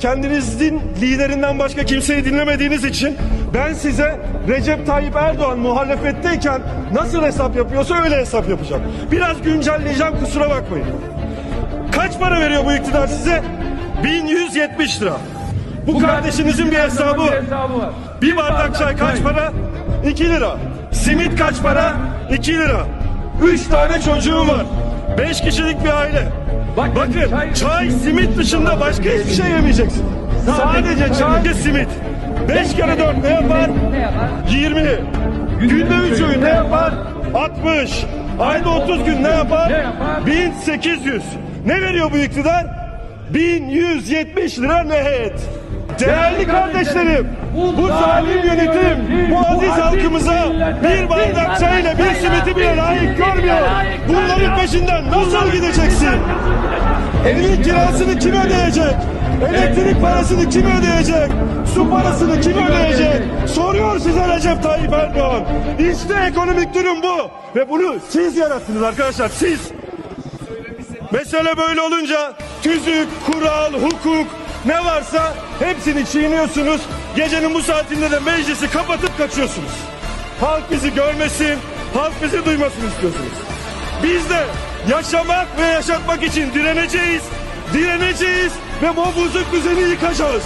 kendinizin liderinden başka kimseyi dinlemediğiniz için ben size Recep Tayyip Erdoğan muhalefetteyken nasıl hesap yapıyorsa öyle hesap yapacağım. Biraz güncelleyeceğim kusura bakmayın. Kaç para veriyor bu iktidar size? 1170 lira. Bu kardeşinizin bir hesabı var. hesabı var. Bir bardak çay kaç para? 2 lira. Simit kaç para? 2 lira. 3 tane çocuğum var. 5 kişilik bir aile. Bakın, Bakın çay- çay, simit dışında başka hiçbir şey yemeyeceksin. Sadece çay ve simit. 5 kere 4 ne yapar? Ne yapar? 20. Günde 3 öğün ne yapar? 60. Ayda 30 gün ne yapar? Ne yapar? 1800. Ne veriyor bu iktidar? 1170 lira nehet. Değerli kardeşlerim, bu zalim yönetim, bu aziz halkımıza bir bardak çay peşinden nasıl gideceksin? Evin kirasını kim ödeyecek? Elektrik parasını kim ödeyecek? Su parasını kim ödeyecek? Soruyor size Recep Tayyip Erdoğan. İşte ekonomik durum bu. Ve bunu siz yarattınız arkadaşlar, siz. Mesele böyle olunca tüzük, kural, hukuk ne varsa hepsini çiğniyorsunuz. Gecenin bu saatinde de meclisi kapatıp kaçıyorsunuz. Halk bizi görmesin, halk bizi duymasın istiyorsunuz. Biz de yaşamak ve yaşatmak için direneceğiz, direneceğiz ve bu bozuk düzeni yıkacağız.